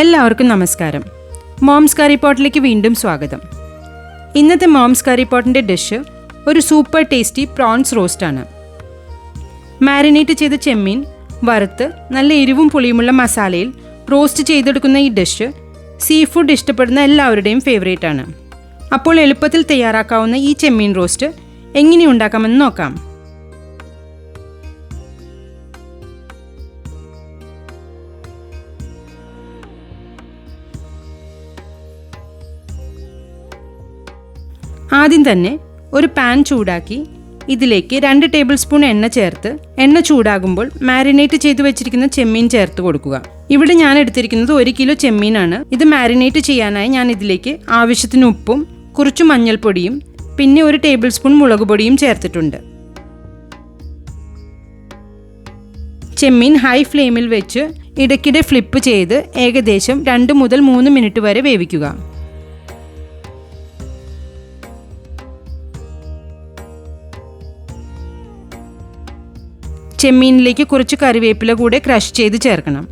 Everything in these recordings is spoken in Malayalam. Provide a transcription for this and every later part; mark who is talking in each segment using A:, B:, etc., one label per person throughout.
A: എല്ലാവർക്കും നമസ്കാരം. മോംസ് കറി പോട്ടിലേക്ക് വീണ്ടും സ്വാഗതം. ഇന്നത്തെ മോംസ് കറി പോട്ടിന്റെ ഡിഷ് ഒരു സൂപ്പർ ടേസ്റ്റി പ്രോൺസ് റോസ്റ്റാണ്. മാരിനേറ്റ് ചെയ്ത ചെമ്മീൻ വറുത്ത് നല്ല എരിവും പുളിയുമുള്ള മസാലയിൽ റോസ്റ്റ് ചെയ്തെടുക്കുന്ന ഈ ഡിഷ് സീ ഫുഡ് ഇഷ്ടപ്പെടുന്ന എല്ലാവരുടെയും ഫേവറേറ്റ് ആണ് അപ്പോൾ എളുപ്പത്തിൽ തയ്യാറാക്കാവുന്ന ഈ ചെമ്മീൻ റോസ്റ്റ് എങ്ങനെ ഉണ്ടാക്കാമെന്ന് നോക്കാം. ആദ്യം തന്നെ ഒരു പാൻ ചൂടാക്കി ഇതിലേക്ക് രണ്ട് ടേബിൾ സ്പൂൺ എണ്ണ ചേർത്ത് എണ്ണ ചൂടാകുമ്പോൾ മാരിനേറ്റ് ചെയ്തു വെച്ചിരിക്കുന്ന ചെമ്മീൻ ചേർത്ത് കൊടുക്കുക. ഇവിടെ ഞാൻ എടുത്തിരിക്കുന്നത് ഒരു കിലോ ചെമ്മീനാണ്. ഇത് മാരിനേറ്റ് ചെയ്യാനായി ഞാൻ ഇതിലേക്ക് ആവശ്യത്തിന് ഉപ്പും കുറച്ച് മഞ്ഞൾപ്പൊടിയും പിന്നെ ഒരു ടേബിൾ സ്പൂൺ മുളക് പൊടിയും ചേർത്തിട്ടുണ്ട്. ചെമ്മീൻ ഹൈ ഫ്ലെയിമിൽ വെച്ച് ഇടയ്ക്കിടെ ഫ്ലിപ്പ് ചെയ്ത് ഏകദേശം രണ്ട് മുതൽ മൂന്ന് മിനിറ്റ് വരെ വേവിക്കുക. ചെമ്മീനിലേക്ക് കുറച്ച് കറിവേപ്പില കൂടെ ക്രഷ് ചെയ്ത് ചേർക്കണം.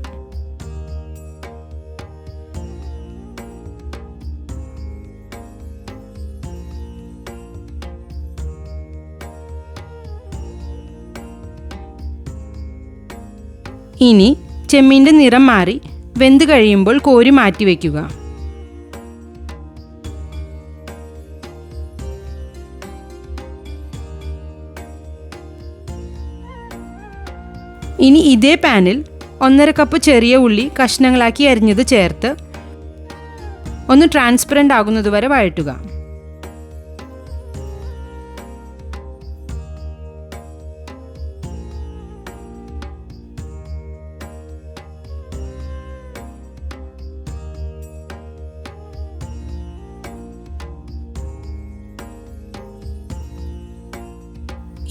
A: ഇനി ചെമ്മീന്റെ നിറം മാറി വെന്ത് കഴിയുമ്പോൾ കോരി മാറ്റി വയ്ക്കുക ഇനി ഇതേ പാനിൽ ഒന്നര കപ്പ് ചെറിയ ഉള്ളി കഷ്ണങ്ങളാക്കി അരിഞ്ഞത് ചേർത്ത് ഒന്ന് ട്രാൻസ്പെറന്റ് ആകുന്നതുവരെ വഴറ്റുക.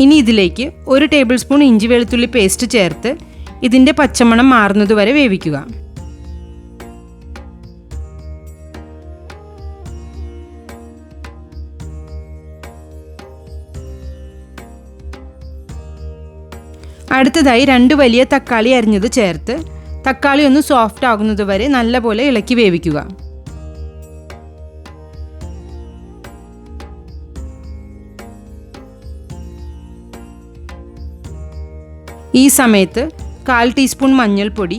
A: ഇനി ഇതിലേക്ക് ഒരു ടേബിൾ സ്പൂൺ ഇഞ്ചി വെളുത്തുള്ളി പേസ്റ്റ് ചേർത്ത് ഇതിന്റെ പച്ചമണം മാറുന്നതുവരെ വേവിക്കുക. അടുത്തതായി രണ്ട് വലിയ തക്കാളി അരിഞ്ഞത് ചേർത്ത് തക്കാളി ഒന്ന് സോഫ്റ്റ് ആകുന്നതുവരെ നല്ലപോലെ ഇളക്കി വേവിക്കുക. ഈ സമയത്ത് കാൽ ടീസ്പൂൺ മഞ്ഞൾപ്പൊടി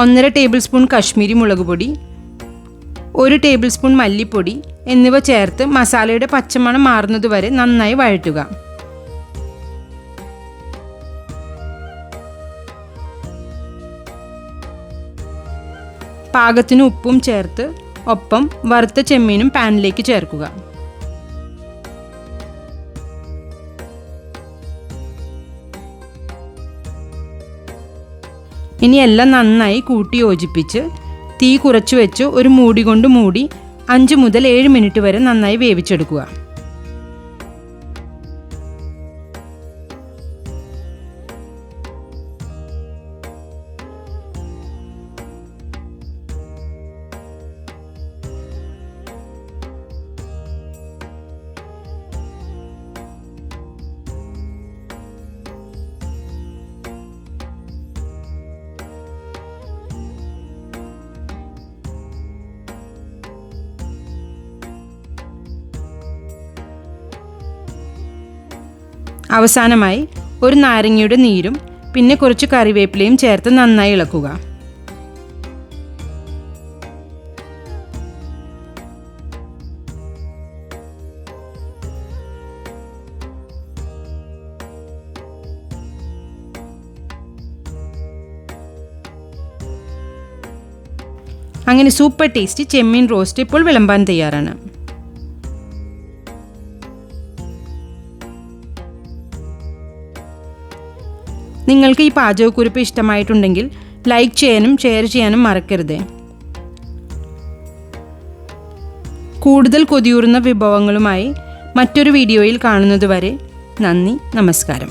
A: ഒന്നര ടേബിൾ സ്പൂൺ കശ്മീരി മുളക് പൊടി ഒരു ടേബിൾ സ്പൂൺ മല്ലിപ്പൊടി എന്നിവ ചേർത്ത് മസാലയുടെ പച്ചമണം മാറുന്നതുവരെ നന്നായി വഴറ്റുക. പാകത്തിന് ഉപ്പും ചേർത്ത് ഒപ്പം വറുത്ത ചെമ്മീനും പാനിലേക്ക് ചേർക്കുക. ഇനി എല്ലാം നന്നായി കൂട്ടി യോജിപ്പിച്ച് തീ കുറച്ച് വെച്ച് ഒരു മൂടി കൊണ്ട് മൂടി അഞ്ച് മുതൽ ഏഴ് മിനിറ്റ് വരെ നന്നായി വേവിച്ചെടുക്കുക. അവസാനമായി ഒരു നാരങ്ങയുടെ നീരും പിന്നെ കുറച്ച് കറിവേപ്പിലയും ചേർത്ത് നന്നായി ഇളക്കുക. അങ്ങനെ സൂപ്പർ ടേസ്റ്റി ചെമ്മീൻ റോസ്റ്റ് ഇപ്പോൾ വിളമ്പാൻ തയ്യാറാണ്. നിങ്ങൾക്ക് ഈ പാചകക്കുറിപ്പ് ഇഷ്ടമായിട്ടുണ്ടെങ്കിൽ ലൈക്ക് ചെയ്യാനും ഷെയർ ചെയ്യാനും മറക്കരുത്. കൂടുതൽ കൊതിയൂറുന്ന വിഭവങ്ങളുമായി മറ്റൊരു വീഡിയോയിൽ കാണുന്നതുവരെ നന്ദി നമസ്കാരം.